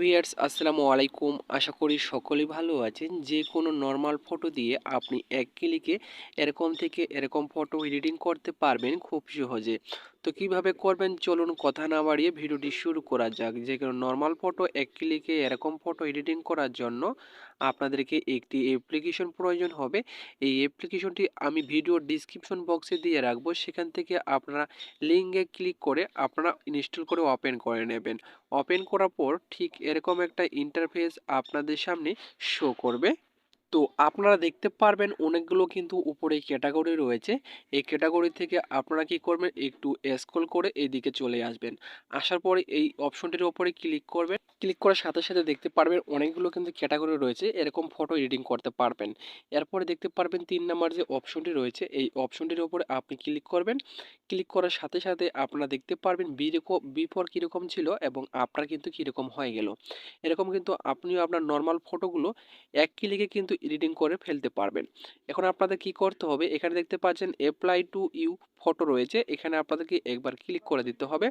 Viewers আসসালামু আলাইকুম। আশা করি সকলেই ভালো আছেন। যে কোনো নর্মাল ফটো দিয়ে আপনি এক ক্লিকে এরকম থেকে এরকম ফটো এডিটিং করতে পারবেন খুব সহজে। তো কীভাবে করবেন? চলুন কথা না বাড়িয়ে ভিডিওটি শুরু করা যাক। যে কোনো নর্মাল ফটো এক ক্লিকে এরকম ফটো এডিটিং করার জন্য আপনাদেরকে একটি অ্যাপ্লিকেশন প্রয়োজন হবে। এই অ্যাপ্লিকেশনটি আমি ভিডিও ডিসক্রিপশন বক্সে দিয়ে রাখব। সেখান থেকে আপনারা লিঙ্কে ক্লিক করে আপনারা ইনস্টল করে ওপেন করে নেবেন। ওপেন করার পর ঠিক এরকম একটা ইন্টারফেস আপনাদের সামনে শো করবে। তো আপনারা দেখতে পারবেন অনেকগুলো কিন্তু উপরে ক্যাটাগরি রয়েছে। এই ক্যাটাগরি থেকে আপনারা কি করবেন? একটু স্ক্রল করে এদিকে চলে আসবেন। আসার পরে এই অপশনটির উপরে ক্লিক করবেন। ক্লিক করার সাথে সাথে দেখতে পারবেন অনেকগুলো কিন্তু ক্যাটাগরি রয়েছে। এরকম ফটো এডিটিং করতে পারবেন। এরপরে দেখতে পারবেন তিন নাম্বার যে অপশনটি রয়েছে, এই অপশনটির ওপরে আপনি ক্লিক করবেন। ক্লিক করার সাথে সাথে আপনারা দেখতে পারবেন বিরকম বিফোর কীরকম ছিল এবং আপনার কিন্তু কীরকম হয়ে গেল। এরকম কিন্তু আপনিও আপনার নর্মাল ফটোগুলো এক ক্লিকে কিন্তু এডিটিং করে ফেলতে পারবেন। এখন আপনাদের কি করতে হবে? এখানে দেখতে পাচ্ছেন অ্যাপ্লাই টু ইউ ফটো রয়েছে। এখানে আপনাদেরকে একবার ক্লিক করে দিতে হবে।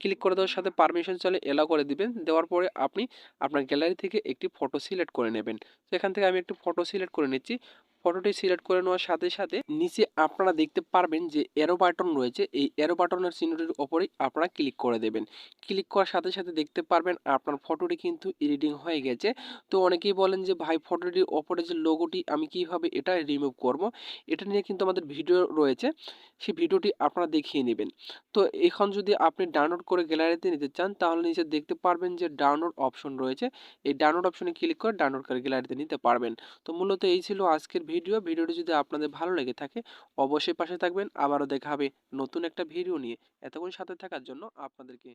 ক্লিক করে দেওয়ার সাথে পারমিশন চলে এলাও করে দিবেন। দেওয়ার পরে আপনি আপনার গ্যালারি থেকে একটি ফটো সিলেক্ট করে নেবেন। তো এখান থেকে আমি একটি ফটো সিলেক্ট করে নিচ্ছি। ফটোটি সিলেক্ট করে নেওয়ার সাথে সাথে নিচে আপনারা দেখতে পারবেন যে এরো বাটন রয়েছে। এই এরো বাটনের চিহ্নটির ওপরেই আপনারা ক্লিক করে দেবেন। ক্লিক করার সাথে সাথে দেখতে পারবেন আপনার ফটোটি কিন্তু এডিটিং হয়ে গেছে। তো অনেকেই বলেন যে, ভাই, ফটোটির ওপরে যে লোগোটি আমি কীভাবে এটা রিমুভ করব? এটা নিয়ে কিন্তু আমাদের ভিডিও রয়েছে। সেই ভিডিওটি আপনারা দেখিয়ে নেবেন। তো এখন যদি আপনি ডাউনলোড করে গ্যালারিতে নিতে চান, তাহলে নিচে দেখতে পারবেন যে ডাউনলোড অপশন রয়েছে। এই ডাউনলোড অপশনে ক্লিক করে ডাউনলোড করে গ্যালারিতে নিতে পারবেন। তো মূলত এই ছিল আজকের ভিডিও ভিডিওটি যদি আপনাদের ভালো লেগে থাকে, অবশ্যই পাশে থাকবেন। আবারও দেখা হবে নতুন একটা ভিডিও নিয়ে। এতক্ষণ সাথে থাকার জন্য আপনাদেরকে